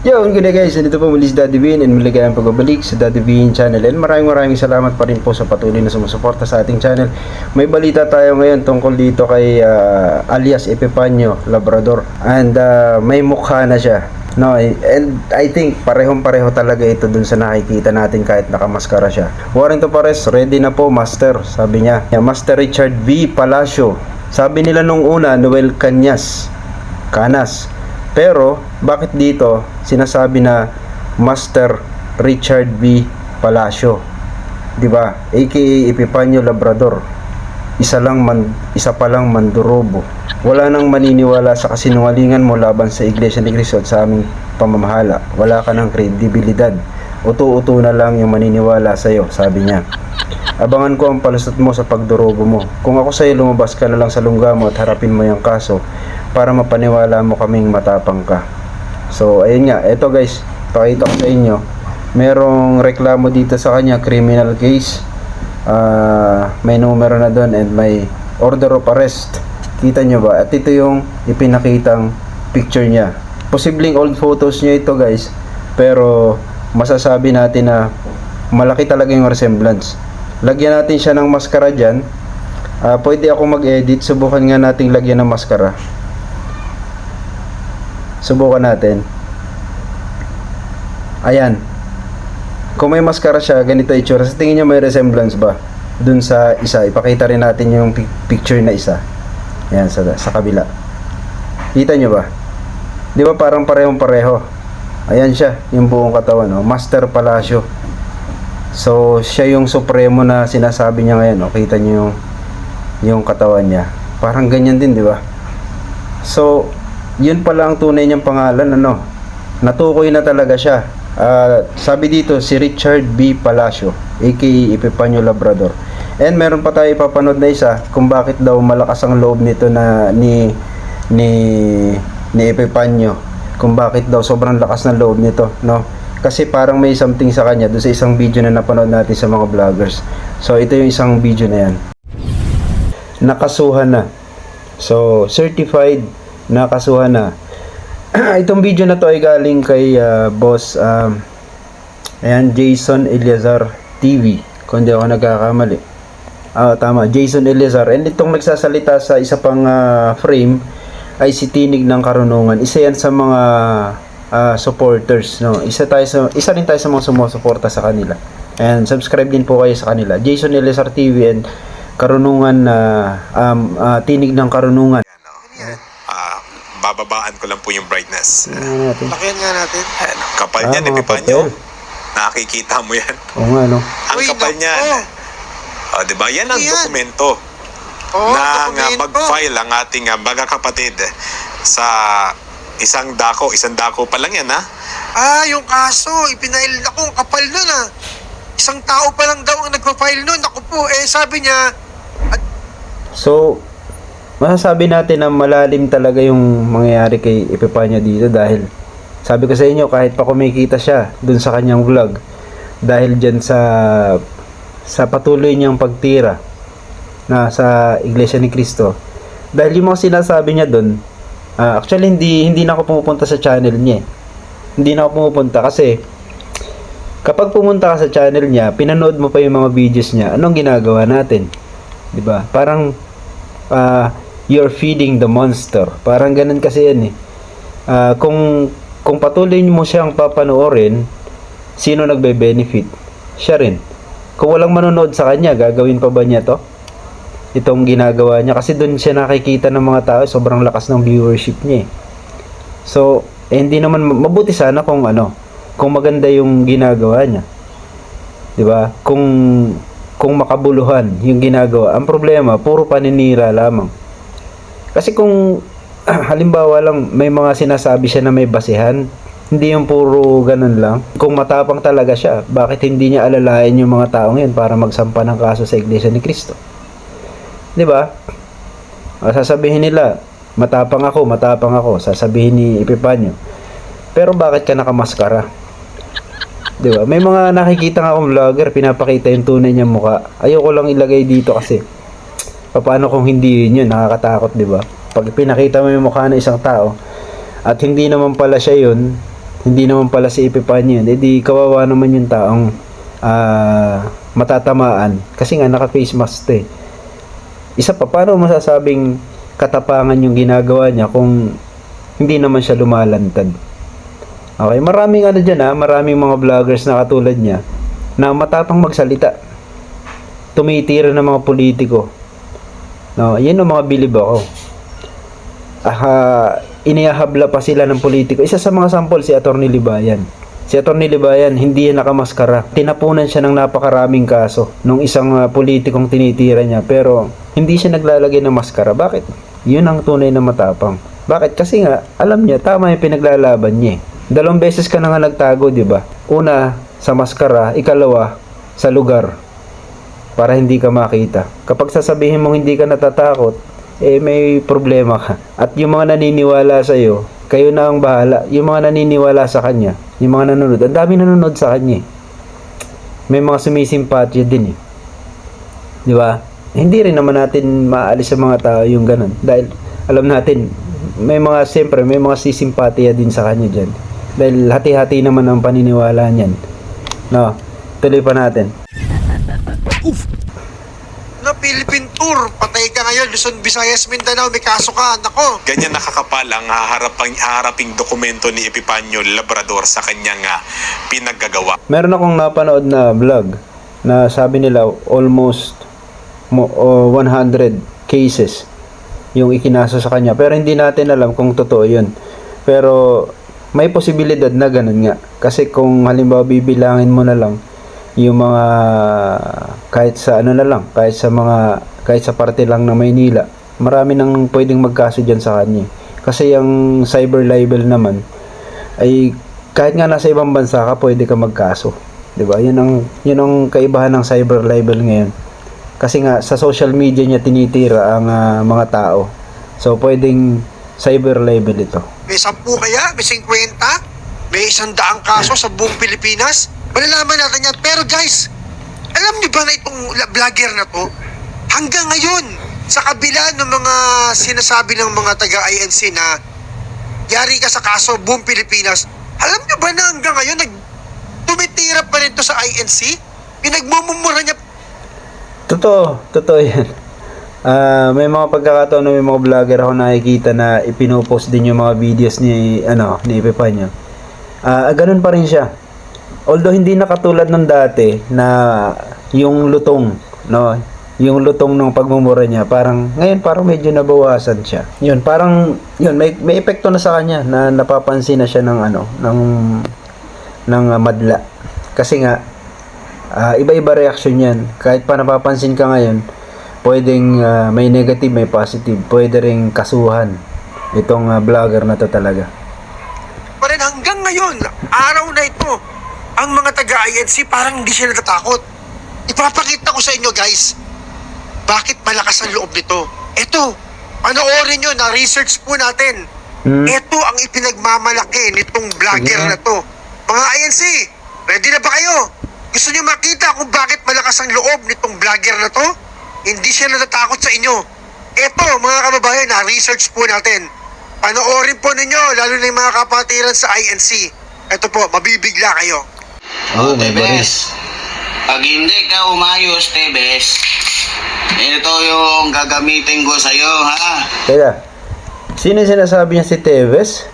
Yo, good day guys, dito po muli si Daddy Bean and maligayang pagbabalik sa Daddy Bean channel and maraming maraming salamat pa rin po sa patuloy na sumusuporta sa ating channel. May balita tayo ngayon tungkol dito kay ah, alias Epipanyo Labrador and ah, may mukha na siya. No, and I think parehong-pareho talaga ito dun sa nakikita natin kahit nakamaskara siya. Warren Pares, ready na po master, sabi niya. Yeah, master Richard V. Palacio. Sabi nila nung una, Noel Cañas. Canas. Pero, bakit dito sinasabi na Master Richard B. Palacio? 'Di ba? AKA Epipanyo Labrador. Isa lang man, isa pa lang mandurobo. Wala nang maniniwala sa kasinungalingan mo laban sa Iglesia ni Cristo at sa aming pamamahala. Wala ka ng kredibilidad. Uto-uto na lang yung maniniwala sa iyo, sabi niya. Abangan ko ang palusot mo sa pagdurobo mo. Kung ako sa'yo, lumabas ka na lang sa lungga mo at harapin mo yung kaso para mapaniwala mo kaming matapang ka. So, ayun nga. Ito guys, pakita ko sa inyo. Merong reklamo dito sa kanya, criminal case. Ah, may numero na doon and may order of arrest. Kita nyo ba? At ito yung ipinakitang picture niya. Posibleng old photos niya ito guys. Pero masasabi natin na malaki talaga yung resemblance. Lagyan natin siya ng maskara dyan. Ah, pwede ako mag-edit. Subukan nga nating lagyan ng maskara. Subukan natin. Ayan. Kung may maskara siya, ganito itsura. Sa tingin niyo may resemblance ba? Dun sa isa. Ipakita rin natin yung pic- picture na isa. Ayan, sa, sa kabila. Kita nyo ba? Di ba parang parehong pareho? Ayan siya, yung buong katawan. Oh. Master Palacio. So, siya yung supremo na sinasabi niya ngayon. Oh. Kita nyo yung, yung katawan niya. Parang ganyan din, di ba? So, yun pala ang tunay niyang pangalan, ano? Natukoy na talaga siya. Ah, sabi dito, si Richard B. Palacio, aka Epipanyo Labrador. And meron pa tayo ipapanood na isa kung bakit daw malakas ang loob nito na ni ni ni Epipanyo. Kung bakit daw sobrang lakas ng loob nito, no? Kasi parang may something sa kanya doon sa isang video na napanood natin sa mga vloggers. So ito yung isang video na yan. Nakasuhan na. So certified nakasuhan na. Itong video na to ay galing kay ah, boss um, ayan Jason Eliazar TV kung di ako nagkakamali. Ah, tama, Jason Eliazar. And itong nagsasalita sa isa pang ah, frame ay si Tinig ng Karunungan. Isa yan sa mga ah, supporters, no. Isa tayo sa isa rin tayo sa mga sumusuporta sa kanila. And subscribe din po kayo sa kanila. Jason Eliazar TV and Karunungan na um, ah, Tinig ng Karunungan. Bababaan ko lang po yung brightness. Ano natin? Lakihan nga natin. Ayan, ang kapal Ah, eh, Pipanyo. papel. Nakikita mo yan. Oo nga, no. Ang Uy, kapal naku. niyan. Ah, 'di ba? Yan ang Ano yan? dokumento Oo, na nga dokumento. mag-file ang ating ah, baga kapatid sa isang dako, isang dako pa lang yan ha. Ah, yung kaso, ipinail ako, ang kapal nun ah. Isang tao pa lang daw ang nagpa-file nun. Ako po, eh sabi niya, So, masasabi natin na malalim talaga yung mangyayari kay Epipanyo dito dahil sabi ko sa inyo kahit pa kumikita siya dun sa kanyang vlog dahil dyan sa sa patuloy niyang pagtira na sa Iglesia ni Cristo dahil yung mga sinasabi niya dun ah, actually hindi hindi na ako pumupunta sa channel niya eh. hindi na ako pumupunta kasi kapag pumunta ka sa channel niya pinanood mo pa yung mga videos niya anong ginagawa natin 'di ba? Parang ah, you're feeding the monster. Parang ganun kasi yan eh. Ah, kung kung patuloy mo siyang papanoorin, sino nagbe-benefit? Siya rin. Kung walang manonood sa kanya, gagawin pa ba niya 'to? Itong ginagawa niya kasi doon siya nakikita ng mga tao, sobrang lakas ng viewership niya eh. So, eh, hindi naman mabuti sana kung ano, kung maganda yung ginagawa niya. 'Di ba? Kung kung makabuluhan yung ginagawa. Ang problema, puro paninira lamang. Kasi kung halimbawa lang may mga sinasabi siya na may basihan, hindi yung puro ganun lang. Kung matapang talaga siya, bakit hindi niya alalayan yung mga tao ngayon para magsampa ng kaso sa Iglesia ni Cristo? 'Di ba? Ah, Sasabihin nila, matapang ako, matapang ako, sasabihin ni Epipanyo. Pero bakit ka nakamaskara? 'Di ba? May mga nakikita nga akong vlogger, pinapakita yung tunay niyang mukha. Ayoko lang ilagay dito kasi paano kung hindi yun yun, nakakatakot, 'di ba? Pag pinakita mo yung mukha ng isang tao at hindi naman pala siya yun, hindi naman pala si Epifanio yun, edi kawawa naman yung taong ah, matatamaan kasi nga naka-face mask to eh. Isa pa, paano masasabing katapangan yung ginagawa niya kung hindi naman siya lumalantad? Okay, maraming ano dyan ha, maraming mga vloggers na katulad niya na matapang magsalita. Tumitira ng mga politiko. No, yan ang mga bilib ako. Ah, inihahabla pa sila ng politiko. Isa sa mga sample si Attorney Libayan. Si Attorney Libayan, hindi yan nakamaskara. Tinapunan siya ng napakaraming kaso nung isang ah, politikong tinitira niya. Pero hindi siya naglalagay ng maskara. Bakit? Yun ang tunay na matapang. Bakit? Kasi nga, alam niya, tama yung pinaglalaban niya. eh. Dalawang beses ka na nga nagtago, di ba? Una, sa maskara. Ikalawa, sa lugar. Para hindi ka makita. Kapag sasabihin mong hindi ka natatakot, eh may problema ka. At yung mga naniniwala sa iyo, kayo na ang bahala. Yung mga naniniwala sa kanya, yung mga nanonood, ang dami nanonood sa kanya. eh. May mga sumisimpatya din eh. Di ba? Hindi rin naman natin maalis sa mga tao yung ganun. Dahil alam natin, may mga, siyempre, may mga sisimpatya din sa kanya dyan. Dahil hati-hati naman ang paniniwala niyan. No, tuloy pa natin. Patay ka ngayon, Luzon, Visayas, Mindanao, may kaso ka, nako. Ganyan nakakapal ang haharapang, haharaping dokumento ni Epipanyo Labrador sa kanyang ah, pinaggagawa. Meron akong napanood na vlog na sabi nila almost mo, o 100 cases yung ikinaso sa kanya. Pero hindi natin alam kung totoo yun. Pero may posibilidad na ganun nga. Kasi kung halimbawa bibilangin mo na lang yung mga kahit sa ano na lang, kahit sa mga kahit sa parte lang ng Maynila, marami nang pwedeng magkaso diyan sa kanya. Kasi yung cyber libel naman ay kahit nga nasa ibang bansa ka, pwede ka magkaso. 'Di ba? 'Yun ang 'yun ang kaibahan ng cyber libel ngayon. Kasi nga sa social media niya tinitira ang ah, mga tao. So pwedeng cyber libel ito. May 10 kaya, may 50, may isang daang kaso sa buong Pilipinas. Malalaman natin yan. Pero guys, alam niyo ba na itong vlogger na to, hanggang ngayon, sa kabila ng mga sinasabi ng mga taga-INC na yari ka sa kaso buong Pilipinas, alam niyo ba na hanggang ngayon, nag tumitira pa rin to sa INC? Pinagmumura niya Totoo, totoo yan. Ah, may mga pagkakataon na may mga vlogger ako nakikita na ipinopost din yung mga videos ni ano ni Epifanio. Ah, ganun pa rin siya. Although hindi na katulad ng dati na yung lutong, no, yung lutong ng pagmumura niya, parang ngayon parang medyo nabawasan siya. Yun, parang yun may may epekto na sa kanya na napapansin na siya ng ano, ng ng ah, madla. Kasi nga Ah, iba-iba reaction yan. Kahit pa napapansin ka ngayon, pwedeng ah, may negative, may positive. Pwede ring kasuhan itong ah, vlogger na to talaga. pa rin hanggang ngayon, araw na ito, ang mga taga-INC parang hindi sila natatakot. Ipapakita ko sa inyo guys, bakit malakas ang loob nito. Ito, panoorin nyo, na-research po natin. Hmm. Ito ang ipinagmamalaki nitong vlogger na to. Mga INC, ready na ba kayo? Gusto nyo makita kung bakit malakas ang loob nitong vlogger na to? Hindi siya natatakot sa inyo. Ito, mga kababayan, na-research po natin. Panoorin po ninyo, lalo na yung mga kapatiran sa INC. Ito po, mabibigla kayo. Oh, may Tebes. Pag hindi ka umayos, Tebes, ito yung gagamitin ko sa'yo, ha? Teka, sino yung sinasabi niya si Teves?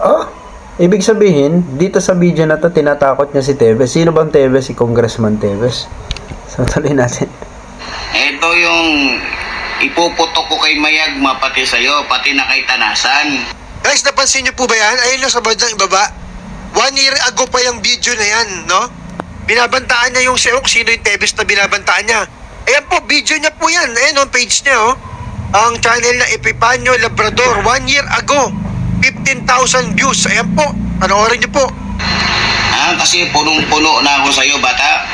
Oh, ibig sabihin, dito sa video na to, tinatakot niya si Teves. Sino bang Teves? Si Congressman Teves. So, tuloy natin. Ito yung ipuputok ko kay Mayagma, pati sa'yo, pati na kay Tanasan. Guys, napansin niyo po ba yan? Ayun lang sa bandang ibaba. One year ago pa yung video na yan, no? Binabantaan niya yung Seok, sino yung Tebes na binabantaan niya. Ayan po, video niya po yan. Ayan on page niya, oh. Ang channel na Epipanyo Labrador, one year ago. 15,000 views. Ayan po, panoorin niyo po. Ha? Kasi punong-puno na ako sa'yo, bata.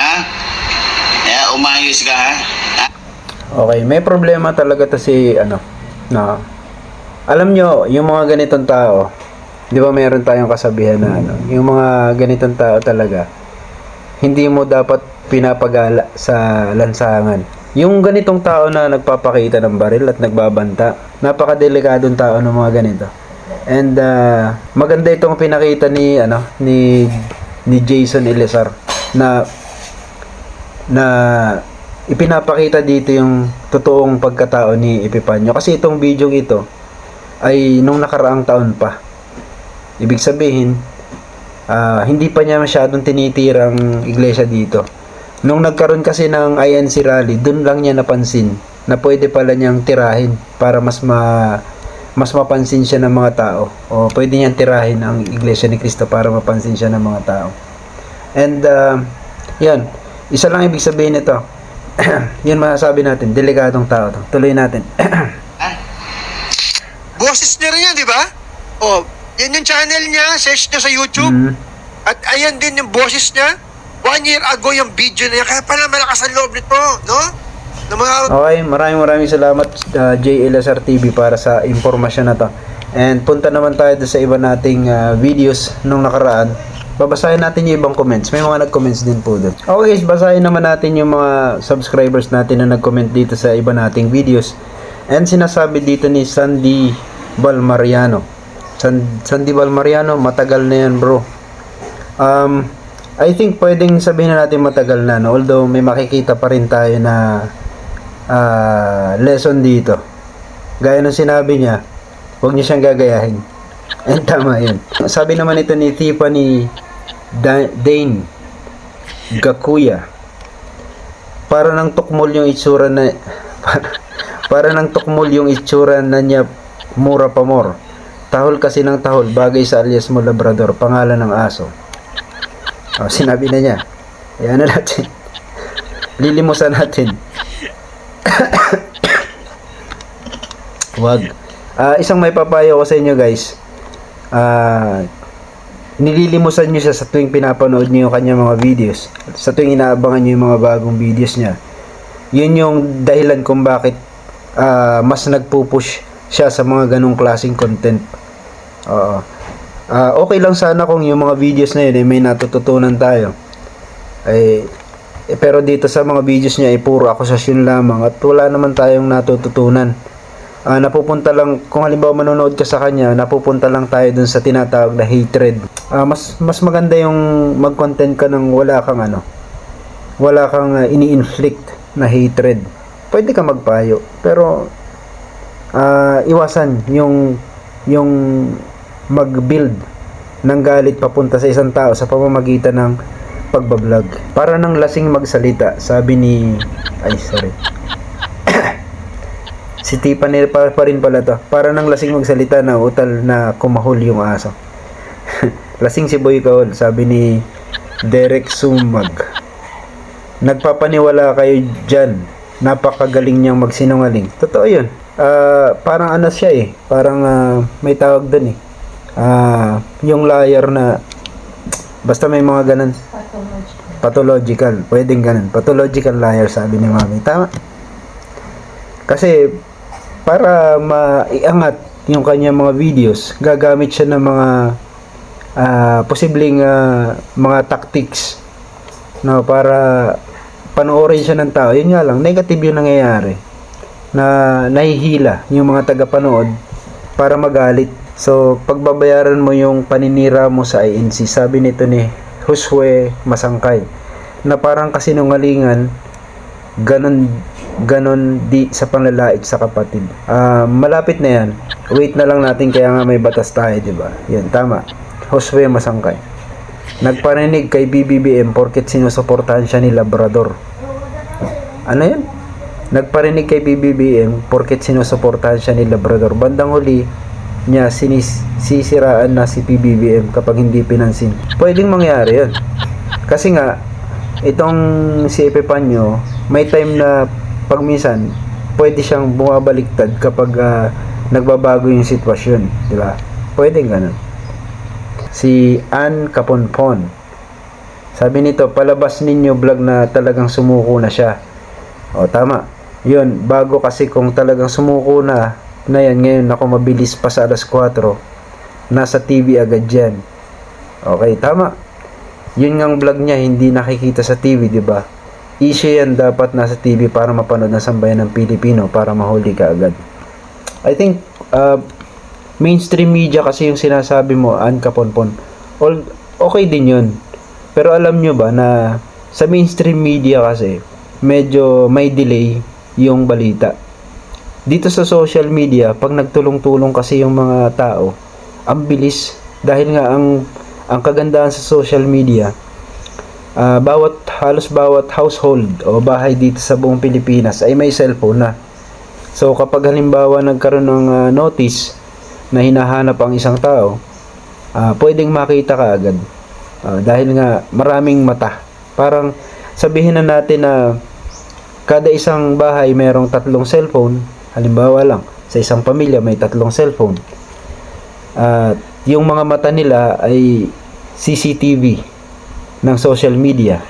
Ha? Kaya umayos ka, ha? ha? Okay, may problema talaga to si ano na alam nyo, yung mga ganitong tao, di ba meron tayong kasabihan na ano, yung mga ganitong tao talaga, hindi mo dapat pinapagala sa lansangan. Yung ganitong tao na nagpapakita ng baril at nagbabanta, napakadelikadong tao ng mga ganito. And uh, maganda itong pinakita ni ano ni ni Jason Elizar na na ipinapakita dito yung totoong pagkatao ni Epipanyo kasi itong video ito ay nung nakaraang taon pa. Ibig sabihin, ah, hindi pa niya masyadong tinitirang iglesia dito. Nung nagkaroon kasi ng INC rally, dun lang niya napansin na pwede pala niyang tirahin para mas ma mas mapansin siya ng mga tao. O pwede niyang tirahin ang iglesia ni Cristo para mapansin siya ng mga tao. And uh, yun, isa lang ibig sabihin nito. yun masasabi natin, delikadong tao to. Tuloy natin. Boses niya rin yan, di ba? Oh, yan yung channel niya, search niya sa YouTube. Mm. At ayan din yung boses niya. One year ago yung video na yan. Kaya pala malakas ang loob nito, no? Na mga Okay, maraming maraming salamat uh, JLSR TV para sa impormasyon na to. And punta naman tayo sa iba nating uh, videos nung nakaraan. Babasahin natin yung ibang comments. May mga nag-comments din po doon. Okay guys, basahin naman natin yung mga subscribers natin na nag-comment dito sa iba nating videos. And sinasabi dito ni Sandy Balmariano. San, Sandy Balmariano, matagal na yan bro. Um, I think pwedeng sabihin na natin matagal na, no? although may makikita pa rin tayo na ah, lesson dito. Gaya ng sinabi niya, huwag niyo siyang gagayahin. And tama yun. Sabi naman ito ni Tiffany Da- Dane Gakuya, para nang tukmol yung itsura na para nang tukmol yung itsura na niya mura pa more. Tahol kasi ng tahol, bagay sa alias mo labrador, pangalan ng aso. Oh, sinabi na niya. Ayan na natin. Lilimusan natin. Wag. Ah, isang may papayo ko sa inyo guys. Ah, nililimusan nyo siya sa tuwing pinapanood nyo yung kanyang mga videos. Sa tuwing inaabangan nyo yung mga bagong videos niya. Yun yung dahilan kung bakit ah, mas nagpupush siya sa mga ganong klaseng content. Oo. Ah, okay lang sana kung yung mga videos na yun eh, may natututunan tayo. Ay, eh, pero dito sa mga videos niya ay puro akusasyon lamang at wala naman tayong natututunan. Ah, napupunta lang kung halimbawa manonood ka sa kanya, napupunta lang tayo dun sa tinatawag na hatred. Ah, mas mas maganda yung mag-content ka ng wala kang ano. Wala kang ah, ini-inflict na hatred. Pwede ka magpayo, pero ah, iwasan yung yung mag-build ng galit papunta sa isang tao sa pamamagitan ng pagbablog. Para ng lasing magsalita, sabi ni ay sorry. si Tiffany pa, pa rin pala to. Para ng lasing magsalita na utal na kumahol yung aso. lasing si Boy Kaol, sabi ni Derek Sumag. Nagpapaniwala kayo dyan. Napakagaling niyang magsinungaling. Totoo yun. Ah, parang ano siya eh. Parang ah, may tawag dun eh. Ah, yung liar na basta may mga ganun pathological. Pwedeng ganun. Pathological liar sabi ni Mami. Tama. Kasi para maiangat yung kanya mga videos, gagamit siya ng mga ah, posibleng ah, mga tactics no para panoorin siya ng tao. Yun nga lang, negative yung nangyayari na nahihila yung mga tagapanood para magalit. So, pagbabayaran mo yung paninira mo sa INC, sabi nito ni Josue Masangkay, na parang kasinungalingan, ganon, ganon di sa panlalait sa kapatid. Ah, malapit na yan. Wait na lang natin kaya nga may batas tayo, di ba? Yan, tama. Josue Masangkay. Nagparinig kay BBBM porket sinusuportahan siya ni Labrador. Ano yan? Nagparinig kay BBBM porket sinusuportahan siya ni Labrador. Bandang huli niya sinis sisiraan na si PBBM kapag hindi pinansin. Pwedeng mangyari yun. Kasi nga, itong si Epipanyo, may time na pag minsan, pwede siyang bumabaliktad kapag ah, nagbabago yung sitwasyon. Di ba? Pwedeng ganun. Si Ann Caponpon. Sabi nito, palabas ninyo vlog na talagang sumuko na siya. O, tama. Yun, bago kasi kung talagang sumuko na, na yan, ngayon ako mabilis pa sa alas 4, nasa TV agad yan. Okay, tama. Yun ngang vlog niya, hindi nakikita sa TV, di ba? Issue yan dapat nasa TV para mapanood ng sambayan ng Pilipino para mahuli ka agad. I think, uh, mainstream media kasi yung sinasabi mo, an kaponpon. All, okay din yun. Pero alam nyo ba na sa mainstream media kasi, medyo may delay yung balita. Dito sa social media, pag nagtulong-tulong kasi yung mga tao, ang bilis. Dahil nga ang, ang kagandahan sa social media, ah, bawat, halos bawat household o bahay dito sa buong Pilipinas ay may cellphone na. So kapag halimbawa nagkaroon ng ah, notice na hinahanap ang isang tao, ah, pwedeng makita ka agad. Ah, dahil nga maraming mata. Parang sabihin na natin na kada isang bahay mayroong tatlong cellphone, halimbawa lang, sa isang pamilya may tatlong cellphone. At yung mga mata nila ay CCTV ng social media.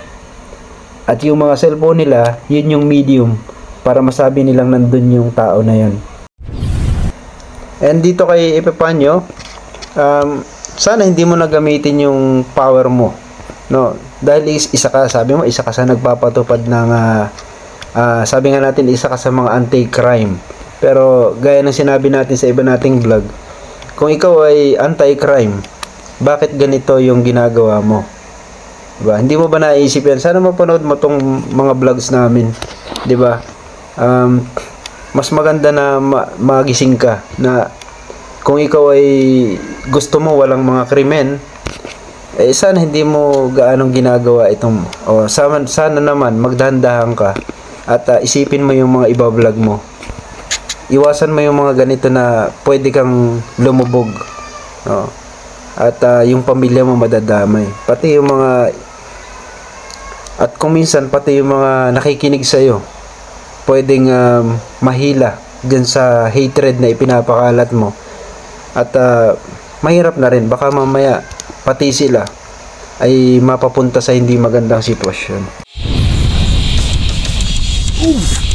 At yung mga cellphone nila, yun yung medium para masabi nilang nandun yung tao na yun. And dito kay Epipanyo, um, sana hindi mo na gamitin yung power mo. No, dahil is, isa ka, sabi mo, isa ka sa nagpapatupad ng ah, ah, sabi nga natin isa ka sa mga anti-crime. Pero gaya ng sinabi natin sa iba nating vlog, kung ikaw ay anti-crime, bakit ganito yung ginagawa mo? Diba? Hindi mo ba naisip yan? Sana mapanood mo tong mga vlogs namin. 'Di ba? Um, mas maganda na ma- magising ka na kung ikaw ay gusto mo walang mga krimen, eh sana hindi mo gaanong ginagawa itong o sana, sana naman magdahan-dahan ka at ah, isipin mo yung mga iba vlog mo. Iwasan mo yung mga ganito na pwede kang lumubog. No? At ah, yung pamilya mo madadamay. Pati yung mga at kung minsan pati yung mga nakikinig sa iyo pwedeng um, mahila dyan sa hatred na ipinapakalat mo. At ah, mahirap na rin baka mamaya pati sila ay mapapunta sa hindi magandang sitwasyon. Oof.